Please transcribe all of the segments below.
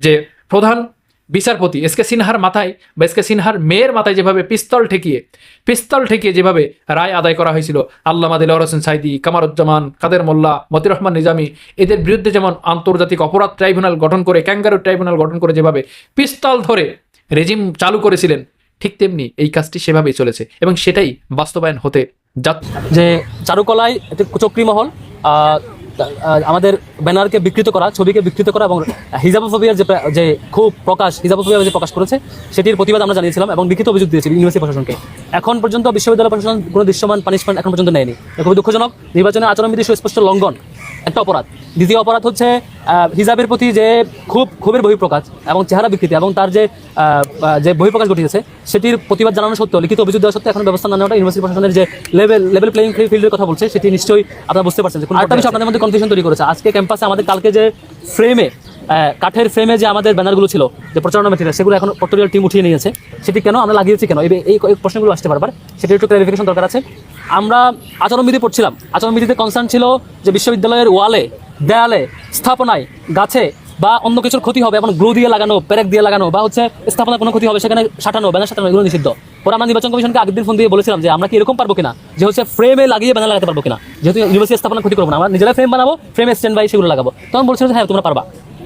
যে প্রধান বিচারপতি এস কে সিনহার মাথায় বা এস কে সিনহার মেয়ের মাথায় যেভাবে পিস্তল ঠেকিয়ে পিস্তল ঠেকিয়ে যেভাবে রায় আদায় করা হয়েছিল, আল্লামা দিলওয়ার হোসেন সাইদি, কামারুজ্জামান, কাদের মোল্লা, মতির রহমান নিজামী, এদের বিরুদ্ধে যেমন আন্তর্জাতিক অপরাধ ট্রাইব্যুনাল গঠন করে ক্যাঙ্গারু ট্রাইব্যুনাল গঠন করে যেভাবে পিস্তল ধরে রেজিম চালু করেছিলেন, ঠিক তেমনি এই কাজটি সেভাবেই চলেছে এবং সেটাই বাস্তবায়ন হতে যাচ্ছে। যে চারুকলায় একটি চক্রী মহল আমাদের ব্যানারকে বিকৃত করা, ছবিকে বিকৃত করা এবং হিজাবোফোবিয়ার যে যে খুব প্রকাশ হিজাবোফোবিয়া যে প্রকাশ করেছে, সেটির প্রতিবাদ আমরা জানিয়েছিলাম এবং লিখিত অভিযোগ দিয়েছি ইউনিভার্সিটি প্রশাসনকে। এখন পর্যন্ত বিশ্ববিদ্যালয় প্রশাসন কোনো দৃশ্যমান পানিশমেন্ট এখন পর্যন্ত নেয়নি। খুবই দুঃখজনক। নির্বাচনের আচরণবিধি সুস্পষ্ট লঙ্ঘন। একটা অপরাধ। দ্বিতীয় অপরাধ হচ্ছে হিজাবের প্রতি যে খুব খুবের বহিঃপ্রকাশ এবং চেহারা বিকৃতি এবং তার যে যে বহিঃপ্রকাশ ঘটিয়েছে সেটির প্রতিবাদ জানানো সত্ত্বেও লিখিত অভিযোগ দেওয়া সত্ত্বেও এখন ব্যবস্থা না নেওয়াটা ইউনিভার্সিটি প্রশাসনের যে লেভেল লেভেল প্লেইং ফিল্ডের কথা বলছে সেটি নিশ্চয়ই আপনারা বুঝতে পারছেন যে কোনো একটা বিষয় আপনাদের মধ্যে কনফিউশন তৈরি করেছে। আজকে ক্যাম্পাসে আমাদের কালকে যে ফ্রেমে কাঠের ফ্রেমে যে আমাদের ব্যানারগুলো ছিল যে প্রচারণা মেটেরিয়াল সেগুলো এখন পর্টোরিয়াল টিম উঠিয়ে নিয়েছে। সেটি কেন আমরা লাগিয়েছি কেন? এই প্রশ্নগুলো আসতে পারবার সেটি একটু ক্লারিফিকেশন দরকার আছে। আমরা আচরণবিধি পড়ছিলাম। আচরণবিধিতে কনসার্ন ছিল যে বিশ্ববিদ্যালয়ের ওয়ালে, দেয়ালে, স্থাপনায় গাছে বা অন্য কিছুর ক্ষতি হবে এবং গ্লু দিয়ে লাগানো প্যারেক দিয়ে লাগানো, বা হচ্ছে স্থাপনার কোনো ক্ষতি হবে, সেখানে সাটানো, ব্যানার সাটানো, এগুলো নিষিদ্ধ। পরে আমরা নির্বাচন কমিশনকে আগের দিন ফোন দিয়ে বলেছিলাম যে, আমরা কি এরকম পারব কিনা? যে হচ্ছে ফ্রেমে লাগিয়ে ব্যানার লাগাতে পারব কিনা? যেহেতু ইউনিভার্সিটি স্থাপনা ক্ষতি করব না, আমরা নিজেরা ফ্রেম বানাবো ফ্রেমে স্ট্যান্ড বাই সেগুলো লাগাবো। তখন বলছিল যে হ্যাঁ তোমরা পারবা।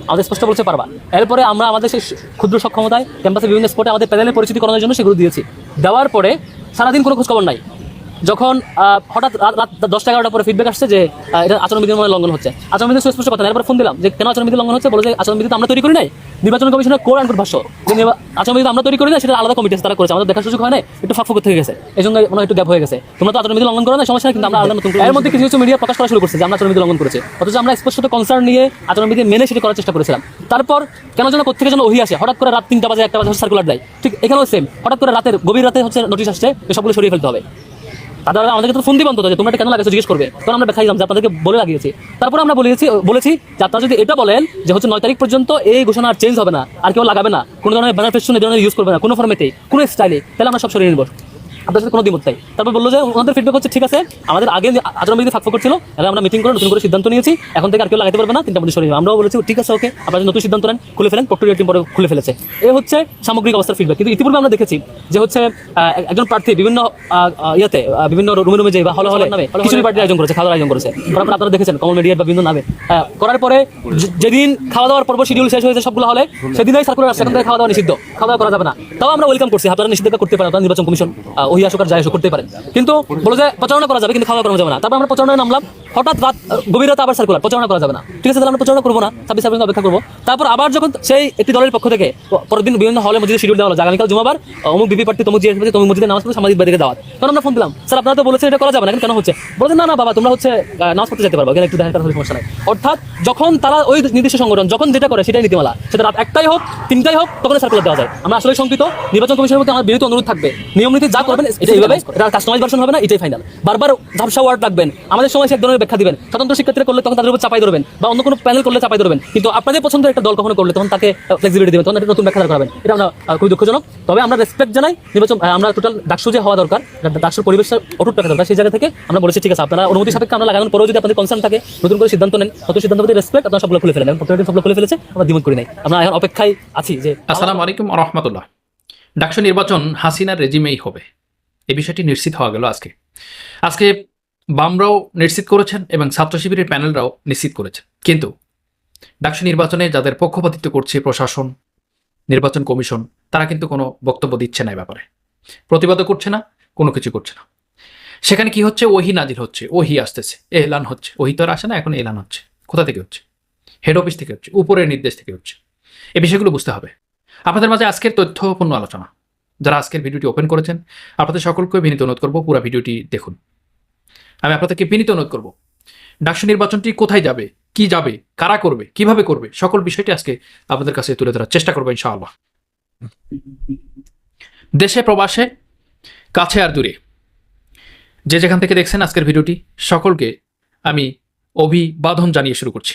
আমাদের স্পষ্ট বলছে পারবা। এরপরে আমরা আমাদের সেই ক্ষুদ্র সক্ষমতায় ক্যাম্পাসে বিভিন্ন স্পটে আমাদের প্যানেলের পরিচিতি করানোর জন্য সেগুলো দিয়েছি। দেওয়ার পরে সারাদিন কোনো খোঁজখবর নাই। যখন হঠাৎ রাত দশটা এগারোটা পরে ফিডব্যাক আসছে যে এটা আচরণবিধির মনে হয় লঙ্ঘন হচ্ছে। আচরণবিধি সুস্পষ্ট কথা। এরপর ফোন দিলাম যে কেন আচরণবিধি লঙ্ঘন হচ্ছে? বলে যে আচরণবিধি তো আমরা তৈরি করি নাই। নির্বাচন কমিশনের কোর অ্যান্ড ভাষ্য। যে আচরণবিধি আমরা তৈরি করি না সেটা আলাদা কমিটি তারা করেছে। আমাদের দেখার সুযোগ হয় না একটু ফাঁক থেকে গেছে। এই জন্য মনে একটু গ্যাপ হয়ে গেছে। তোমরা তো আচরণবিধি লঙ্ঘন করো না সমস্যা কিন্তু আমরা আলাদা নতুন এর মধ্যে কিছু কিছু মিডিয়া প্রকাশ করা শুরু করছে যে আমরা আচরণবিধি লঙ্ঘন করেছি। অথচ আমরা স্পষ্ট কনসার্ন নিয়ে আচরণবিধি মেনে সেটা করার চেষ্টা করেছিলাম। তারপর কেন যেন কোথেকে যেন ওহি আসে? হঠাৎ করে রাত তিনটা বাজে একটা বাজে সার্কুলার দেয়। ঠিক এখানেও সেম হঠাৎ করে রাতের গভীর রাতে হচ্ছে নোটিশ আসছে সবগুলো সরিয়ে ফেলতে হবে। তাদের আমাদেরকে তো ফোন দিবেন তো যে তোমরা কেন লাগাইছো, জিজ্ঞেস করবে। তখন আমরা দেখাইলাম যে আপনাদেরকে বলে লাগিয়েছি। তারপর আমরা বলেছি বলেছি যে আপনারা যদি এটা বলেন যে হচ্ছে নয় তারিখ পর্যন্ত এই ঘোষণা আর চেঞ্জ হবে না, আর কেউ লাগাবে না, কোনো ধরনের ব্যানার ফেস্টুন ধরনের ইউজ করবে না, কোনো ফর্মেতেই কোনো স্টাইলে তাহলে আমরা সব সরিয়ে নেব। আপনার সাথে কোনো দ্বিমত নাই। তারপর বলল যে ওনাদের ফিডব্যাক হচ্ছে ঠিক আছে আমাদের আগে আচরণবিধি ফাঁক করছিল এখন আমরা মিটিং করে নতুন করে সিদ্ধান্ত নিয়েছি। এখন থেকে আর কেউ লাগাতে পারবে না তিনটা মধ্যে সরিয়ে। আমরাও বলেছি ঠিক আছে ওকে আপনারা নতুন সিদ্ধান্ত নেন খুলে ফেলেন প্রক্টোরিয়া টিম পরে খুলে ফেলেছে। এ হচ্ছে সামগ্রিক অবস্থার ফিডব্যাক কিন্তু ইতিপূর্বে আমরা দেখেছি যে হচ্ছে একজন প্রার্থী বিভিন্ন ইয়েতে বিভিন্ন রুমে রুমে যাই বা হলে হলে নামে খিচুড়ি পার্টির আয়োজন করেছে খাওয়ার আয়োজন করেছে। তারপর আপনারা দেখেছেন কমল মিডিয়া বা বিভিন্ন নামে। করার পরে যেদিন খাওয়া দাওয়ার পর্ব শিডিউল শেষ হয়েছে সবগুলো হলে সেদিনই সার্কুলার আসছে সেখান থেকে খাওয়া দাওয়া নিষিদ্ধ। খাওয়া দাওয়া করা যাবে না। তাও আমরা ওয়েলকাম করছি আপনারা নিষিদ্ধ করতে পারেন আপনারা নির্বাচন কমিশন ওই আসুক আর যাই আসুক করতে পারেন। কিন্তু বলে যে, প্রচারণা করা যাবে, কিন্তু খাওয়া করা যাবে না। তারপর আমরা প্রচারণায় নামলাম। হঠাৎ রাত আহ, গভীর রাতে আবার সার্কুলার প্রচারণা করা যাবে না। ঠিক আছে তাহলে আমরা প্রচারণা করব না ছাব্বিশ পর্যন্ত অপেক্ষা করব। তারপর আবার যখন সেই একটি দলের পক্ষ থেকে প- পরের দিন বিভিন্ন হলে মসজিদে শিডিউল দেওয়া হলো। আগামীকাল জুমাবার অমুক বিপি প্রার্থী তমুক জিএস তমুক মসজিদে নামাজ পড়ে সামাজিক বাদিকে দাওয়াত। তখন আমরা ফোন দিলাম স্যার আপনারা তো বলেছেন এটা করা যাবে না কেন হচ্ছে? বলছেন না না বাবা তোমরা হচ্ছে নামাজ পড়তে যেতে পারব। এখানে একটু দেখা করার সমস্যা নাই। অর্থাৎ যখন তারা ওই নির্দিষ্ট সংগঠন যখন যেটা করে সেটাই নীতিমালা। সেটা রাত একটাই হোক তিনটাই হোক তখন সার্কুলার দেওয়া যায়। আমরা আসলে শঙ্কিত। নির্বাচন কমিশনের প্রতি আমার বিরত অনুরোধ থাকবে। নিয়ম নীতি যা করবেন এটা এইভাবে কাস্টমাইজ ভার্সন হবে না এটাই ফাইনাল বারবার ঝাপসা ওয়ার্ড রাখবেন। আমাদের সময় সে এক ধরনের ব্যাখ্যা দিবেন, স্বতন্ত্র শিক্ষার্থীরা করলে তখন তাদের উপর চাপাই ধরবেন বা অন্য কোনো প্যানেল করলে চাপাই ধরবেন। কিন্তু আপনাদের পছন্দের একটা দল কখনো করলে তখন তাকে ফ্লেক্সিবিলিটি দিবেন, তখন একটা নতুন ব্যাখ্যা করাবেন এটা আমরা খুবই দুঃখজনক। তবে আমরা রেসপেক্ট জানাই, নির্বাচন আমরা টোটাল ডাকসু যে হওয়া দরকার ডাকসুর পরিবেশের অটুট রাখা দরকার, সেই জায়গা থেকে আমরা বলেছি, ঠিক আছে, আপনারা অনুমতি সাপেক্ষে আমরা লাগানোর পরেও যদি আপনাদের কনসার্ন থাকে, নতুন করে সিদ্ধান্ত নেন নতুন সিদ্ধান্ত প্রতি রেসপেক্ট আপনারা সবগুলো খুলে ফেলেন এবং প্রত্যেকটি সবগুলো খুলে ফেলেছে, আমরা দ্বিমত করি নাই। আমরা এখন অপেক্ষায় আছি যে আসসালামু আলাইকুম রহমতুল্লাহ। ডাকসু নির্বাচন হাসিনার রেজিমেই হবে। এই বিষয়টি নিশ্চিত হওয়া গেল আজকে। আজকে বামরাও নিশ্চিত করেছেন এবং ছাত্র শিবিরের প্যানেলরাও নিশ্চিত করেছেন। কিন্তু ডাকসু নির্বাচনে যাদের পক্ষপাতিত্ব করছে প্রশাসন, নির্বাচন কমিশন, তারা কিন্তু কোনো বক্তব্য দিচ্ছে না এই ব্যাপারে। প্রতিবাদও করছে না, কোনো কিছু করছে না। সেখানে কি হচ্ছে? ওহি নাজির হচ্ছে, ওহি আসতেছে, এলান হচ্ছে। ওহি তো আর আসে না, এখন এলান হচ্ছে। কোথা থেকে হচ্ছে? হেড অফিস থেকে হচ্ছে, উপরের নির্দেশ থেকে হচ্ছে। এই বিষয়গুলো বুঝতে হবে। আপনাদের মাঝে আজকের তথ্যপূর্ণ আলোচনা। যারা আজকের ভিডিওটি ওপেন করেছেন, আপনাদের সকলকে বিনীত অনুরোধ করব পুরো ভিডিওটি দেখুন। আমি আপনাদেরকে বিনীত অনুরোধ করব। ডাকসু নির্বাচনটি কোথায় যাবে? কি যাবে? কারা করবে? কীভাবে করবে? সকল বিষয়টি আজকে আপনাদের কাছে তুলে ধরার চেষ্টা করব ইনশাআল্লাহ। দেশে প্রবাসে, কাছে আর দূরে। যে যেখান থেকে দেখছেন আজকের ভিডিওটি, সকলকে আমি অভিবাদন জানিয়ে শুরু করছি।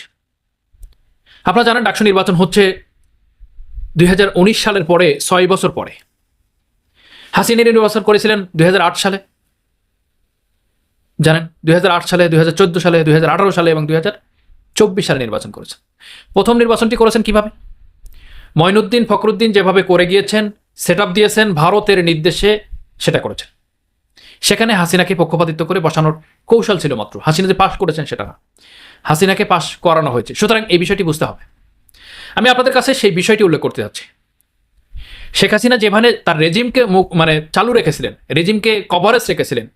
আপনারা জানেন ডাকসু নির্বাচন হচ্ছে দুই হাজার উনিশ সালের পরে, ছয় বছর পরে। হাসিনা নির্বাচন করেছিলেন দুই হাজার আট সালে। জানেন দু হাজার আট সালে, দুই হাজার চোদ্দ সালে দু হাজার আঠেরো সালে এবং দুই হাজার চব্বিশ সালে নির্বাচন করেছেন। প্রথম নির্বাচনটি করেছেন কীভাবে? ময়নুদ্দিন ফখরুদ্দিন যেভাবে করে গিয়েছেন সেট দিয়েছেন, ভারতের নির্দেশে সেটা করেছেন। সেখানে হাসিনাকে পক্ষপাতিত্ব করে বসানোর কৌশল ছিল মাত্র। হাসিনা যে পাশ করেছেন সেটা না। হাসিনাকে পাশ করানো হয়েছে। সুতরাং এই বিষয়টি বুঝতে হবে। আমি আপনাদের কাছে সেই বিষয়টি উল্লেখ করতে যাচ্ছি। শেখ হাসিনা যেভাবে তার রেজিমকে মানে চালু রেখেছিলেন, রেজিমকে কভারেজ রেখেছিলেন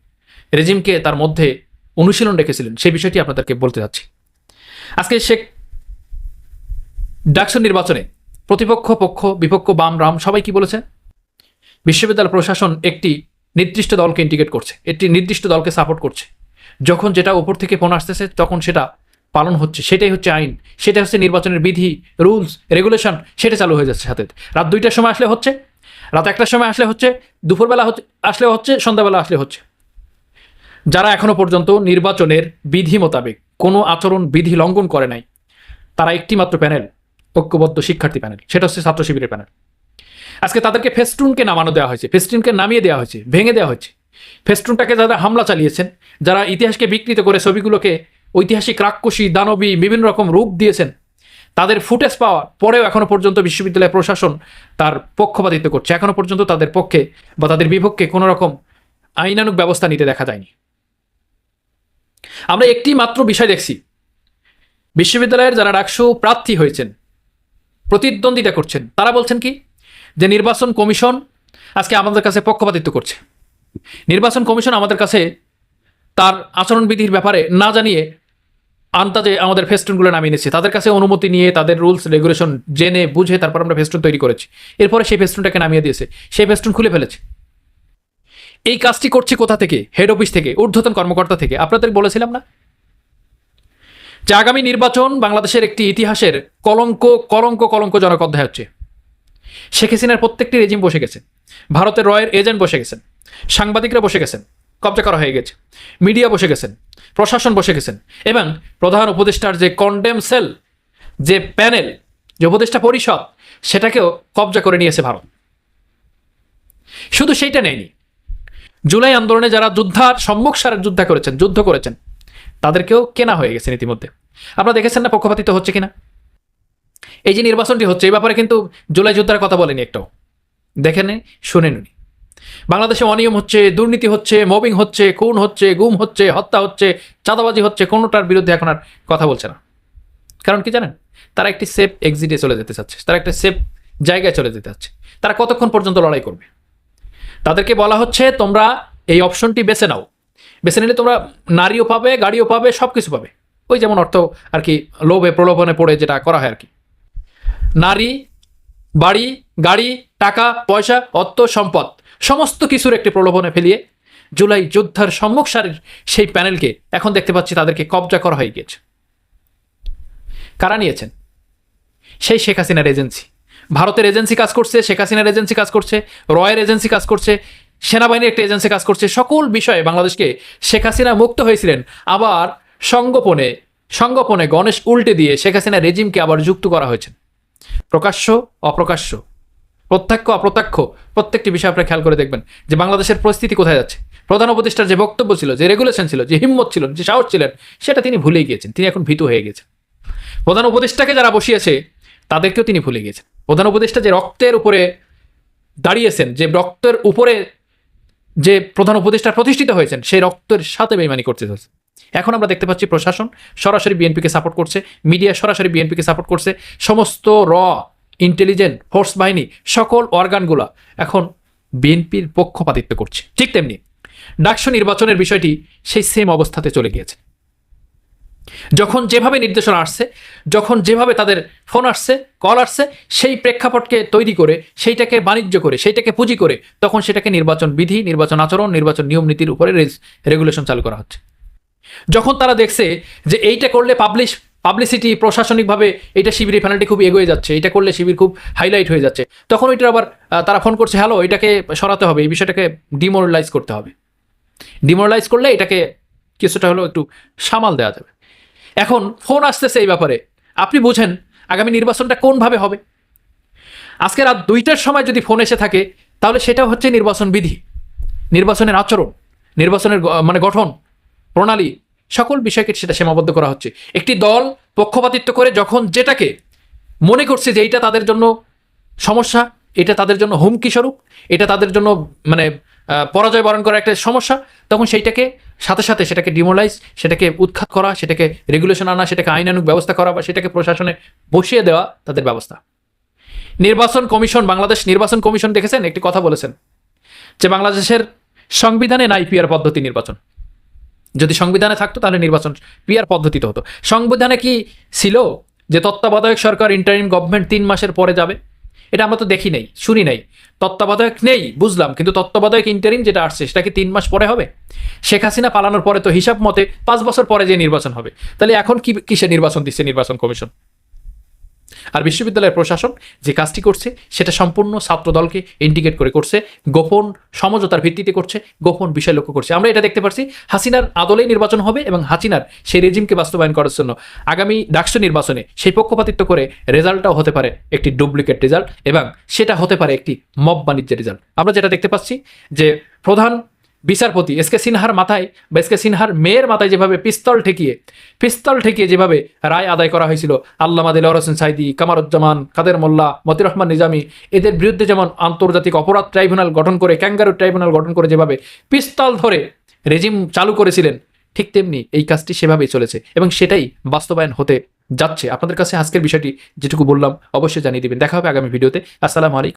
রেজিমকে তার মধ্যে অনুশীলন রেখেছিলেন। সেই বিষয়টি আপনাদেরকে বলতে যাচ্ছি। আজকে শেখ ডাকসু নির্বাচনে প্রতিপক্ষ পক্ষ, বিপক্ষ বাম, রাম, সবাই কি বলেছে? বিশ্ববিদ্যালয় প্রশাসন একটি নির্দিষ্ট দলকে ইন্ডিকেট করছে, একটি নির্দিষ্ট দলকে সাপোর্ট করছে। যখন যেটা উপর থেকে ফোন আসতেছে, তখন সেটা পালন হচ্ছে, সেটাই হচ্ছে আইন সেটা হচ্ছে নির্বাচনের বিধি রুলস রেগুলেশন সেটা চালু হয়ে যাচ্ছে সাথে রাত দুইটার সময় আসলে হচ্ছে, রাত একটার সময় আসলে হচ্ছে, দুপুরবেলা হচ্ছে, আসলে হচ্ছে, সন্ধ্যাবেলা আসলে হচ্ছে। যারা এখনও পর্যন্ত নির্বাচনের বিধি মোতাবেক কোনো আচরণ বিধি লঙ্ঘন করে নাই, তারা একটি মাত্র প্যানেল, ঐক্যবদ্ধ শিক্ষার্থী প্যানেল, সেটা হচ্ছে ছাত্র শিবিরের প্যানেল। আজকে তাদেরকে ফেস্টুনকে নামানো দেওয়া হয়েছে, ফেস্টুনকে নামিয়ে দেওয়া হয়েছে, ভেঙে দেওয়া হয়েছে। ফেস্টুনটাকে যারা হামলা চালিয়েছেন, যারা ইতিহাসকে বিকৃত করে ছবিগুলোকে ঐতিহাসিক রাক্ষসী, দানবী, বিভিন্ন রকম রূপ দিয়েছেন, তাদের ফুটেজ পাওয়া পরেও এখনও পর্যন্ত বিশ্ববিদ্যালয় প্রশাসন তার পক্ষপাতিত্ব করছে। এখনও পর্যন্ত তাদের পক্ষে বা তাদের বিপক্ষে কোনো রকম আইনানুক ব্যবস্থা নিতে দেখা যায়নি। আমরা একটি মাত্র বিষয় দেখছি। বিশ্ববিদ্যালয়ের যারা ডাকসু প্রার্থী হয়েছেন, প্রতিদ্বন্দ্বিতা করছেন, তারা বলছেন কি? যে নির্বাচন কমিশন আজকে আমাদের কাছে পক্ষপাতিত্ব করছে। নির্বাচন কমিশন আমাদের কাছে তার আচরণবিধির ব্যাপারে না জানিয়ে আন্তাজে আমাদের ফেস্টুনগুলো নামিয়ে নিয়েছে। তাদের কাছে অনুমতি নিয়ে তাদের রুলস, রেগুলেশন জেনে বুঝে তারপর আমরা ফেস্টুন তৈরি করেছি। এরপরে সেই ফেস্টুনটাকে নামিয়ে দিয়েছে। সেই ফেস্টুন খুলে ফেলেছে। এই কাজটি করছে কোথা থেকে? হেড অফিস থেকে, ঊর্ধ্বতন কর্মকর্তা থেকে। আপনাদের বলেছিলাম না? যে আগামী নির্বাচন বাংলাদেশের একটি ইতিহাসের কলঙ্ক কলঙ্ক কলঙ্কজনক অধ্যায় হচ্ছে। শেখ হাসিনার প্রত্যেকটি রেজিম বসে গেছে। ভারতের রয়ের এজেন্ট বসে গেছেন। সাংবাদিকরা বসে গেছেন। কবজা করা হয়ে গেছে। মিডিয়া বসে গেছেন। প্রশাসন বসে গেছেন। এবং প্রধান উপদেষ্টার যে কন্ডেম সেল যে প্যানেল যে উপদেষ্টা পরিষদ, সেটাকেও কবজা করে নিয়েছে ভারত। শুধু সেইটা নেয়নি জুলাই আন্দোলনে যারা যুদ্ধার সম্মুখ সারের যুদ্ধ করেছেন যুদ্ধ করেছেন, তাদেরকেও কেনা হয়ে গেছে ইতিমধ্যে। আপনারা দেখেছেন না পক্ষপাতিত্ব হচ্ছে কিনা? এই যে নির্বাচনটি হচ্ছে, এই ব্যাপারে কিন্তু জুলাই যুদ্ধার কথা বলেনি একটাও। দেখেন, শুনেন উনি। বাংলাদেশে অনিয়ম হচ্ছে, দুর্নীতি হচ্ছে মবিং হচ্ছে, খুন হচ্ছে, গুম হচ্ছে, হত্যা হচ্ছে, চাঁদাবাজি হচ্ছে, কোনোটার বিরুদ্ধে এখন আর কথা বলছে না। কারণ কি জানেন? তারা একটি সেফ এক্সিটে চলে যেতে চাচ্ছে, তারা একটা সেফ জায়গায় চলে যেতে চাচ্ছে। তারা কতক্ষণ পর্যন্ত লড়াই করবে? তাদেরকে বলা হচ্ছে, তোমরা এই অপশনটি বেছে নাও। বেছে নিলে তোমরা নারীও পাবে, গাড়িও পাবে সব কিছু পাবে। ওই যেমন অর্থ আর কি, লোভে, প্রলোভনে পড়ে যেটা করা হয় আর কি। নারী, বাড়ি, গাড়ি, টাকা, পয়সা, অর্থ, সম্পদ, সমস্ত কিছুর একটি প্রলোভনে ফেলিয়ে জুলাই যোদ্ধার সম্মুখ সারির সেই প্যানেলকে এখন দেখতে পাচ্ছি তাদেরকে কবজা করা হয়ে গিয়েছে। কারা নিয়েছেন? সেই শেখ হাসিনার এজেন্সি। ভারতের এজেন্সি কাজ করছে, শেখ হাসিনার এজেন্সি কাজ করছে, রয়ের এজেন্সি কাজ করছে, সেনাবাহিনীর একটা এজেন্সি কাজ করছে, সকল বিষয়ে বাংলাদেশকে শেখ হাসিনা মুক্ত হয়েছিলেন। আবার সঙ্গোপনে সঙ্গোপনে গণেশ উল্টে দিয়ে শেখ হাসিনা রেজিমকে আবার যুক্ত করা হয়েছে। প্রকাশ্য, অপ্রকাশ্য, প্রত্যক্ষ, অপ্রত্যক্ষ, প্রত্যেকটি বিষয় আপনারা খেয়াল করে দেখবেন যে বাংলাদেশের পরিস্থিতি কোথায় যাচ্ছে। প্রধান উপদেষ্টার যে বক্তব্য ছিল, যে রেগুলেশন ছিল, যে হিম্মত ছিল, যে সাহস ছিলেন, সেটা তিনি ভুলে গিয়েছেন, তিনি এখন ভীতু হয়ে গেছেন প্রধান উপদেষ্টাকে যারা বসিয়েছে তাদেরকেও তিনি ভুলে গিয়েছেন। প্রধান উপদেষ্টা যে রক্তের উপরে দাঁড়িয়েছেন, যে রক্তের উপরে যে প্রধান উপদেষ্টা প্রতিষ্ঠিত হয়েছেন, সেই রক্তের সাথে বেইমানি করতে হয়েছে। এখন আমরা দেখতে পাচ্ছি প্রশাসন সরাসরি বিএনপিকে সাপোর্ট করছে, মিডিয়া সরাসরি বিএনপিকে সাপোর্ট করছে, সমস্ত র ইন্টেলিজেন্ট ফোর্স বাহিনী, সকল অর্গানগুলা এখন বিএনপির পক্ষপাতিত্ব করছে। ঠিক তেমনি ডাকসু নির্বাচনের বিষয়টি সেই সেম অবস্থাতে চলে গিয়েছে। যখন যেভাবে নির্দেশনা আসছে, যখন যেভাবে তাদের ফোন আসছে, কল আসছে, সেই প্রেক্ষাপটকে তৈরি করে, সেইটাকে বাণিজ্য করে, সেইটাকে পুঁজি করে, তখন সেটাকে নির্বাচন বিধি, নির্বাচন আচরণ, নির্বাচন নিয়ম নীতির উপরে রেগুলেশন চালু করা হচ্ছে। যখন তারা দেখছে যে এইটা করলে পাবলিশ, পাবলিসিটি প্রশাসনিকভাবে এটা শিবিরের প্যানেলটি খুব এগোয়ে যাচ্ছে এটা করলে শিবির খুব হাইলাইট হয়ে যাচ্ছে, তখন ওইটার আবার তারা ফোন করছে হ্যালো এটাকে সরাতে হবে, এই বিষয়টাকে ডিমোরালাইজ করতে হবে। ডিমোরালাইজ করলে এটাকে কিছুটা হলেও একটু সামাল দেওয়া যাবে। এখন ফোন আসতেছে এই ব্যাপারে। আপনি বুঝেন আগামী নির্বাচনটা কোনভাবে হবে। আজকে রাত দুইটার সময় যদি ফোন এসে থাকে, তাহলে সেটা হচ্ছে নির্বাচন বিধি। নির্বাচনের আচরণ, নির্বাচনের মানে গঠন, প্রণালী, সকল বিষয়কে সেটা সীমাবদ্ধ করা হচ্ছে। একটি দল পক্ষপাতিত্ব করে যখন যেটাকে মনে করছে যে এইটা তাদের জন্য সমস্যা, এটা তাদের জন্য হুমকি স্বরূপ, এটা তাদের জন্য মানে পরাজয় বরণ করা একটা সমস্যা, তখন সেইটাকে সাথে সাথে সেটাকে ডিমোলাইজ সেটাকে উৎখাত করা, সেটাকে রেগুলেশন আনা, সেটাকে আইনানুক ব্যবস্থা করা বা সেটাকে প্রশাসনে বসিয়ে দেওয়া তাদের ব্যবস্থা। নির্বাচন কমিশন, বাংলাদেশ নির্বাচন কমিশন দেখেছেন? একটি কথা বলেছেন যে বাংলাদেশের সংবিধানে নাই পিয়ার পদ্ধতি নির্বাচন। যদি সংবিধানে থাকতো তাহলে নির্বাচন পিয়ার পদ্ধতিতে হতো। সংবিধানে কি ছিল যে তত্ত্বাবধায়ক সরকার ইন্টারিম গভর্নমেন্ট তিন মাসের পরে যাবে? এটা আমরা তো দেখি নাই, শুনি নাই। তত্ত্বাবধায়ক নেই, বুঝলাম, কিন্তু তত্ত্বাবধায়ক ইন্টারিম যেটা আসছে, সেটা কি তিন মাস পরে হবে? শেখ হাসিনা পালানোর পরে তো হিসাব মতে পাঁচ বছর পরে যে নির্বাচন হবে। তাহলে এখন কি, কিসে নির্বাচন দিচ্ছে নির্বাচন কমিশন? আর বিশ্ববিদ্যালয়ের প্রশাসন যে কাজটি করছে, সেটা সম্পূর্ণ ছাত্রদলকে ইন্ডিকেট করে করছে, গোপন সমঝোতার ভিত্তিতে করছে, গোপন বিষয় লক্ষ্য করছে। আমরা এটা দেখতে পাচ্ছি হাসিনার আদলেই নির্বাচন হবে এবং হাসিনার সেই রেজিমকে বাস্তবায়ন করার জন্য আগামী ডাকসু নির্বাচনে সেই পক্ষপাতিত্ব করে রেজাল্টটাও হতে পারে একটি ডুপ্লিকেট রেজাল্ট এবং সেটা হতে পারে একটি মব বাণিজ্যের রেজাল্ট আমরা যেটা দেখতে পাচ্ছি যে প্রধান বিচারপতি এস কে সিনহার মাথায় বা এস কে সিনহার মেয়ের মাথায় যেভাবে পিস্তল ঠেকিয়ে পিস্তল ঠেকিয়ে যেভাবে রায় আদায় করা হয়েছিল, আল্লামা দিলওয়ার হোসেন সাইদি, কামারুজ্জামান, কাদের মোল্লা, মতির রহমান নিজামী, এদের বিরুদ্ধে যেমন আন্তর্জাতিক অপরাধ ট্রাইব্যুনাল গঠন করে, ক্যাঙ্গারু ট্রাইব্যুনাল গঠন করে যেভাবে পিস্তল ধরে রেজিম চালু করেছিলেন, ঠিক তেমনি এই কাজটি সেভাবেই চলেছে এবং সেটাই বাস্তবায়ন হতে যাচ্ছে। আপনাদের কাছে আজকের বিষয়টি যেটুকু বললাম, অবশ্যই জানিয়ে দেবেন। দেখা হবে আগামী ভিডিওতে। আসসালামু আলাইকুম।